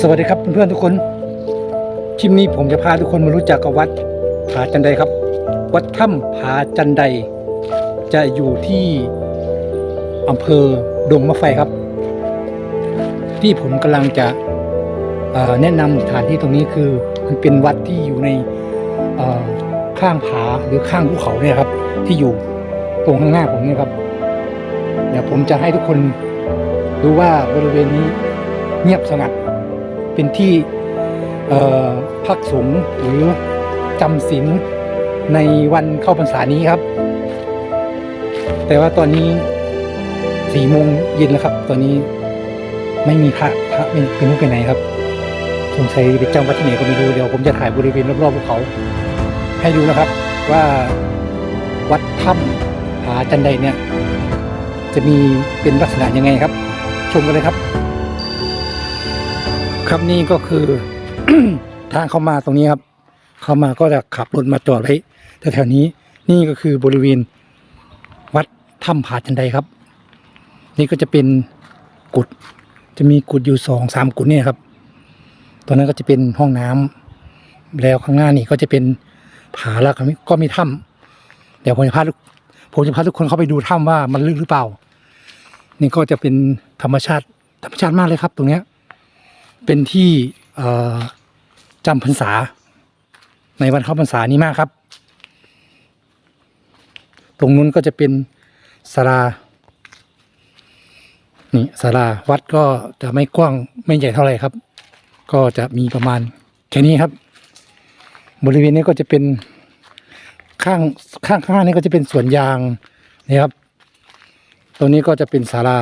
สวัสดีครับเพื่อนๆทุกคนคลิปนี้ผมจะพาทุกคนมารู้จักกับวัดผาจันไดครับ วัดถ้ำผาจันได จะอยู่ที่อำเภอดงมะไฟครับ ที่ผมกำลังจะแนะนำสถานที่ตรงนี้คือมันเป็นวัดที่อยู่ในข้างผาหรือข้างภูเขาเนี่ยครับ ที่อยู่ตรงข้างหน้าผมเนี่ยครับเดี๋ยวผมจะให้ทุกคนรู้ว่าบริเวณนี้ เงียบสงัด เป็นที่พักสงฆ์หรือจำศีลในวันเข้าพรรษานี้ครับ แต่ว่าตอนนี้สี่โมงเย็นแล้วครับ ตอนนี้ไม่มีพระพระไม่ไม่รู้ไปไหนครับสงสัยไปจำวัดที่ไหนก็ไม่รู้เดี๋ยวผมจะถ่ายบริเวณรอบๆภูเขา ให้ดูนะครับว่าวัดถ้ำผาจันไดเนี่ย จะมีเป็นลักษณะยังไงครับ ชมกันเลยครับ ครับนี่ก็คือ ทางเข้ามาตรงนี้ครับ เข้ามาก็จะขับรถมาจอดไว้แถวๆนี้นี่ก็คือบริเวณวัดถ้ำผาจันไดครับ นี่ก็จะเป็นกุดจะมีกุดอยู่สองสามกุดเนี่ยครับตอนนั้นก็จะเป็นห้องน้ำแล้วข้างหน้านี่ก็จะเป็นผาแล้วก็มีก็มีถ้ำเดี๋ยวผมจะพาทุกผมจะพาทุกคนเข้าไปดูถ้ำว่ามันลึกหรือเปล่า นี่ก็จะเป็นธรรมชาติธรรมชาติมากเลยครับ ตรงเนี้ย เป็นที่จำพรรษา ในวันเข้าพรรษานี้มากครับ ตรงนู้นก็จะเป็นศาลานี่ศาลาวัดก็จะไม่กว้างไม่ใหญ่เท่าไหร่ครับ ก็จะมีประมาณแค่นี้ครับ บริเวณนี้ก็จะเป็นข้างข้างข้างนี้ก็จะเป็นสวนยางนี่ครับ ตรงนี้ก็จะเป็นศาลา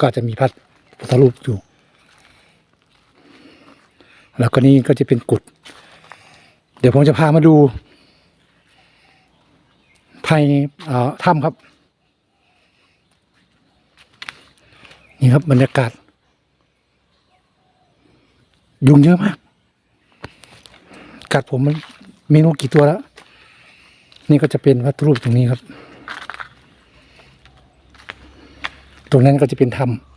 ก็จะมีพระพุทธรูปอยู่ แล้วก็นี่ก็จะเป็นกุด เดี๋ยวผมจะพามาดูภายในเอ่อถ้ำครับ นี่ครับบรรยากาศ ยุงเยอะมาก กัดผมมันม่รู้กี่ตัวแล้ว นี่ก็จะเป็นวัตรูปตรงนี้ครับ ตรงนั้นก็จะเป็นถ้ำ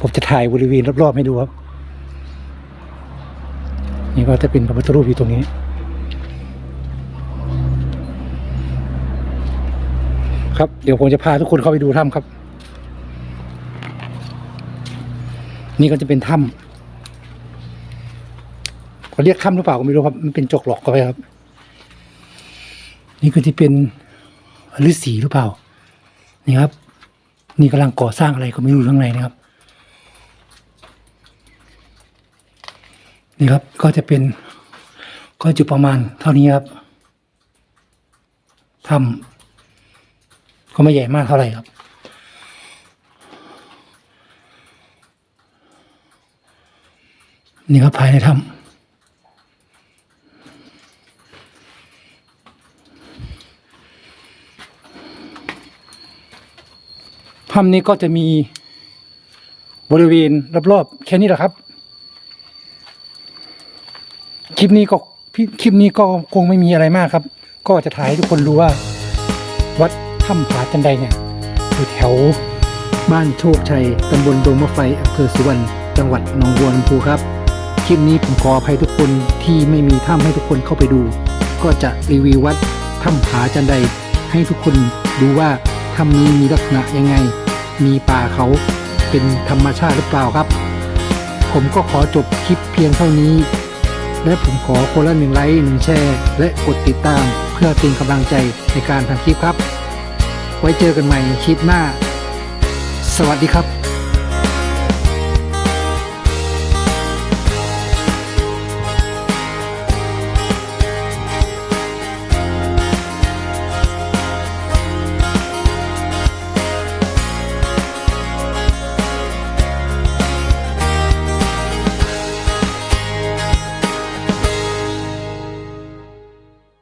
ผมจะถ่ายบริเวณรอบๆให้ดูครับ นี่ก็จะเป็นพระพุทธรูปอยู่ตรงนี้ ครับเดี๋ยวผมจะพาทุกคนเข้าไปดูถ้ำครับ นี่ก็จะเป็นถ้ำเขาเรียกถ้ำหรือเปล่าก็ไม่รู้ครับ มันเป็นจกหลอกก็ไปครับ นี่ก็จะเป็นฤาษีหรือเปล่า นี่ครับ นี่กำลังก่อสร้างอะไรก็ไม่รู้ข้างในนะครับ นี่ครับก็จะเป็นก็จะประมาณเท่านี้ครับทำก็ไม่ใหญ่มากเท่าไหร่ครับ นี่ครับภายในถ้ำ ถ้ำนี้ก็จะมีบริเวณรอบๆแค่นี้แหละครับ คลิปนี้ก็คลิปนี้ก็คงไม่มีอะไรมากครับ ก็จะถ่ายให้ทุกคนรู้ว่า วัดถ้ำผาจันไดเนี่ยอยู่แถวบ้านโชคชัยตำบลโดงมะไฟอำเภอสุวรรณจังหวัดหนองบัวลำพูครับ คลิปนี้ผมขออภัยทุกคนที่ไม่มีถ้ำให้ทุกคนเข้าไปดู ก็จะรีวิววัดถ้ำผาจันไดให้ทุกคนดูว่าถ้ำนี้มีลักษณะยังไง มีป่าเขาเป็นธรรมชาติหรือเปล่าครับ ผมก็ขอจบคลิปเพียงเท่านี้ และผมขอคนละหนึ่งไลค์หนึ่งแชร์ และกดติดตามเพื่อเป็นกำลังใจในการทำคลิปครับ ไว้เจอกันใหม่คลิปหน้า สวัสดีครับ